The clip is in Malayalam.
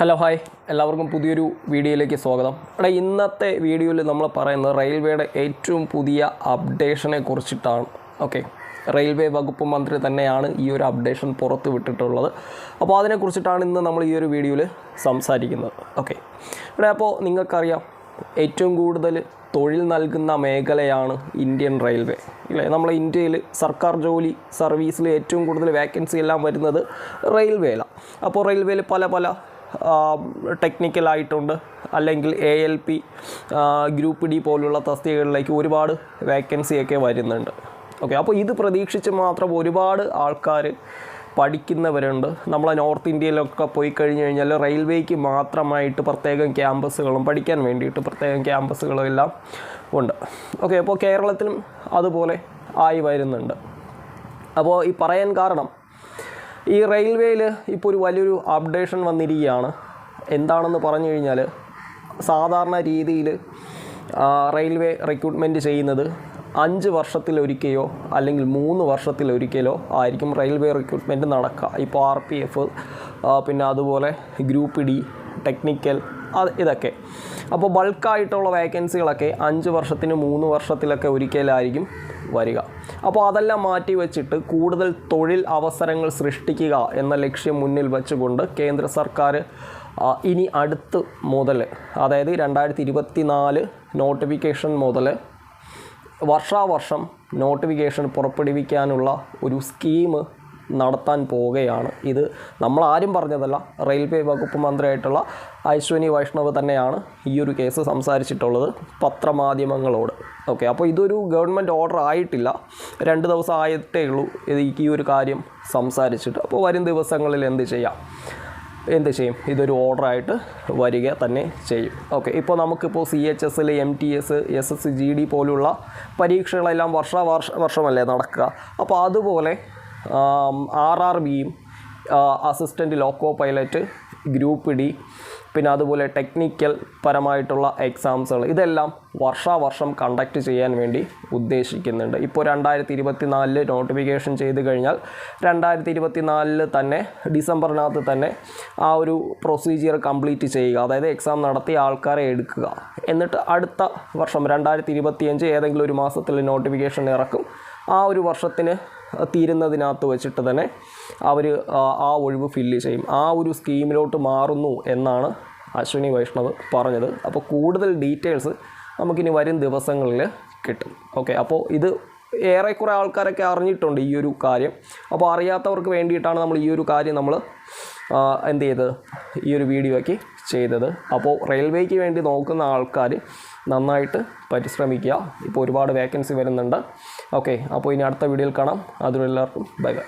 Hello hi. എല്ലാവർക്കും പുതിയൊരു വീഡിയോയിലേക്ക് സ്വാഗതം. എടാ ഇന്നത്തെ വീഡിയോയിൽ നമ്മൾ പറയുന്നത് റെയിൽവേയുടെ ഏറ്റവും പുതിയ അപ്ഡേഷനെ കുറിച്ചിട്ടാണ്. ഓക്കെ. റെയിൽവേ വകുപ്പ് മന്ത്രി തന്നെയാണ് ഈ ഒരു അപ്ഡേഷൻ പുറത്ത് വിട്ടിട്ടുള്ളത്. അപ്പോൾ അതിനെക്കുറിച്ചിട്ടാണ് ഇന്ന് നമ്മൾ ഈ ഒരു വീഡിയോയിൽ സംസാരിക്കുന്നത്. ഓക്കെ. എടാ അപ്പോൾ നിങ്ങൾക്കറിയാം ഏറ്റവും കൂടുതൽ തൊഴിൽ നൽകുന്ന മേഖലയാണ് ഇന്ത്യൻ റെയിൽവേ. ഇല്ലേ? നമ്മളെ ഇന്ത്യയിൽ സർക്കാർ ജോലി സർവീസിൽ ഏറ്റവും കൂടുതൽ വേക്കൻസി എല്ലാം വരുന്നത് റെയിൽവേയിലാണ്. അപ്പോൾ റെയിൽവേയിൽ പല പല ടെക്നിക്കലായിട്ടുണ്ട് അല്ലെങ്കിൽ A L P group D പോലുള്ള തസ്തികകളിലേക്ക് ഒരുപാട് വേക്കൻസിയൊക്കെ വരുന്നുണ്ട്. ഓക്കെ അപ്പോൾ ഇത് പ്രതീക്ഷിച്ച് മാത്രം ഒരുപാട് ആൾക്കാർ പഠിക്കുന്നവരുണ്ട്. നമ്മൾ നോർത്ത് ഇന്ത്യയിലൊക്കെ പോയി കഴിഞ്ഞ് കഴിഞ്ഞാൽ റെയിൽവേക്ക് മാത്രമായിട്ട് പ്രത്യേകം ക്യാമ്പസുകളും പഠിക്കാൻ വേണ്ടിയിട്ട് പ്രത്യേകം ക്യാമ്പസുകളും എല്ലാം ഉണ്ട്. ഓക്കെ അപ്പോൾ കേരളത്തിലും അതുപോലെ ആയി വരുന്നുണ്ട്. അപ്പോൾ ഈ പറയാൻ കാരണം ഈ റെയിൽവേയിൽ ഇപ്പോൾ ഒരു വലിയൊരു അപ്ഡേഷൻ വന്നിരിക്കുകയാണ്. എന്താണെന്ന് പറഞ്ഞു കഴിഞ്ഞാൽ സാധാരണ രീതിയിൽ റെയിൽവേ റിക്രൂട്ട്മെന്റ് ചെയ്യുന്നത് അഞ്ച് വർഷത്തിലൊരിക്കയോ അല്ലെങ്കിൽ മൂന്ന് വർഷത്തിലൊരിക്കലോ ആയിരിക്കും റെയിൽവേ റിക്രൂട്ട്മെന്റ് നടക്കുക. ഇപ്പോൾ ആർ പി എഫ് പിന്നെ അതുപോലെ ഗ്രൂപ്പ് ഡി ടെക്നിക്കൽ അത് ഇതൊക്കെ. അപ്പോൾ ബൾക്കായിട്ടുള്ള വേക്കൻസികളൊക്കെ അഞ്ച് വർഷത്തിന് മൂന്ന് വർഷത്തിലൊക്കെ ഒരിക്കലായിരിക്കും വരിക. അപ്പോൾ അതെല്ലാം മാറ്റി വെച്ചിട്ട് കൂടുതൽ തൊഴിൽ അവസരങ്ങൾ സൃഷ്ടിക്കുക എന്ന ലക്ഷ്യം മുന്നിൽ വെച്ചുകൊണ്ട് കേന്ദ്ര സർക്കാർ ഇനി അടുത്ത് മുതൽ അതായത് രണ്ടായിരത്തി ഇരുപത്തി നാല് നോട്ടിഫിക്കേഷൻ മുതൽ വർഷാവർഷം നോട്ടിഫിക്കേഷൻ പുറപ്പെടുവിക്കാനുള്ള ഒരു സ്കീം നടത്താൻ പോവുകയാണ്. ഇത് നമ്മൾ ആരും പറഞ്ഞതല്ല. റെയിൽവേ വകുപ്പ് മന്ത്രിയായിട്ടുള്ള അശ്വിനി വൈഷ്ണവ് തന്നെയാണ് ഈ ഒരു കേസ് സംസാരിച്ചിട്ടുള്ളത് പത്രമാധ്യമങ്ങളോട്. ഓക്കെ അപ്പോൾ ഇതൊരു ഗവൺമെന്റ് ഓർഡർ ആയിട്ടില്ല. രണ്ട് ദിവസം ആയിട്ടേ ഉള്ളൂ ഇത് ഈ ഒരു കാര്യം സംസാരിച്ചിട്ട്. അപ്പോൾ വരും ദിവസങ്ങളിൽ എന്ത് ചെയ്യാം? എന്ത് ചെയ്യും? ഇതൊരു ഓർഡറായിട്ട് വരിക തന്നെ ചെയ്യും. ഓക്കെ ഇപ്പോൾ നമുക്കിപ്പോൾ സി എച്ച് എസിൽ M T S S S G D പോലുള്ള പരീക്ഷകളെല്ലാം വർഷ വർഷ വർഷമല്ലേ നടക്കുക? അപ്പോൾ അതുപോലെ ആർ ആർ ബിയും assistant loco pilot group D പിന്നെ അതുപോലെ ടെക്നിക്കൽ പരമായിട്ടുള്ള എക്സാംസുകൾ ഇതെല്ലാം വർഷാവർഷം കണ്ടക്ട് ചെയ്യാൻ വേണ്ടി ഉദ്ദേശിക്കുന്നുണ്ട്. ഇപ്പോൾ രണ്ടായിരത്തി ഇരുപത്തി നാലിൽ നോട്ടിഫിക്കേഷൻ ചെയ്ത് കഴിഞ്ഞാൽ രണ്ടായിരത്തി ഇരുപത്തി നാലിൽ തന്നെ ഡിസംബറിനകത്ത് തന്നെ ആ ഒരു പ്രൊസീജിയർ കംപ്ലീറ്റ് ചെയ്യുക. അതായത് എക്സാം നടത്തി ആൾക്കാരെ എടുക്കുക. എന്നിട്ട് അടുത്ത വർഷം രണ്ടായിരത്തി ഇരുപത്തിയഞ്ച് ഏതെങ്കിലും ഒരു മാസത്തിൽ നോട്ടിഫിക്കേഷൻ ഇറക്കും. ആ ഒരു വർഷത്തിന് തീരുന്നതിനകത്ത് വെച്ചിട്ട് തന്നെ അവർ ആ ഒഴിവ് ഫില്ല് ചെയ്യും. ആ ഒരു സ്കീമിലോട്ട് മാറുന്നു എന്നാണ് അശ്വിനി വൈഷ്ണവ് പറഞ്ഞത്. അപ്പോൾ കൂടുതൽ ഡീറ്റെയിൽസ് നമുക്കിനി വരും ദിവസങ്ങളിൽ കിട്ടും. ഓക്കെ അപ്പോൾ ഇത് ഏറെക്കുറെ ആൾക്കാരൊക്കെ അറിഞ്ഞിട്ടുണ്ട് ഈ ഒരു കാര്യം. അപ്പോൾ അറിയാത്തവർക്ക് വേണ്ടിയിട്ടാണ് നമ്മൾ ഈ ഒരു കാര്യം നമ്മൾ എന്ത് ചെയ്തത് ഈ ഒരു വീഡിയോയ്ക്ക് ചെയ്തത്. അപ്പോൾ റെയിൽവേക്ക് വേണ്ടി നോക്കുന്ന ആൾക്കാർ നന്നായിട്ട് പരിശ്രമിക്കുക. ഇപ്പോൾ ഒരുപാട് വേക്കൻസി വരുന്നുണ്ട്. ഓക്കെ അപ്പോൾ ഇനി അടുത്ത വീഡിയോയിൽ കാണാം. അതുവരെ എല്ലാവർക്കും ബൈ ബൈ.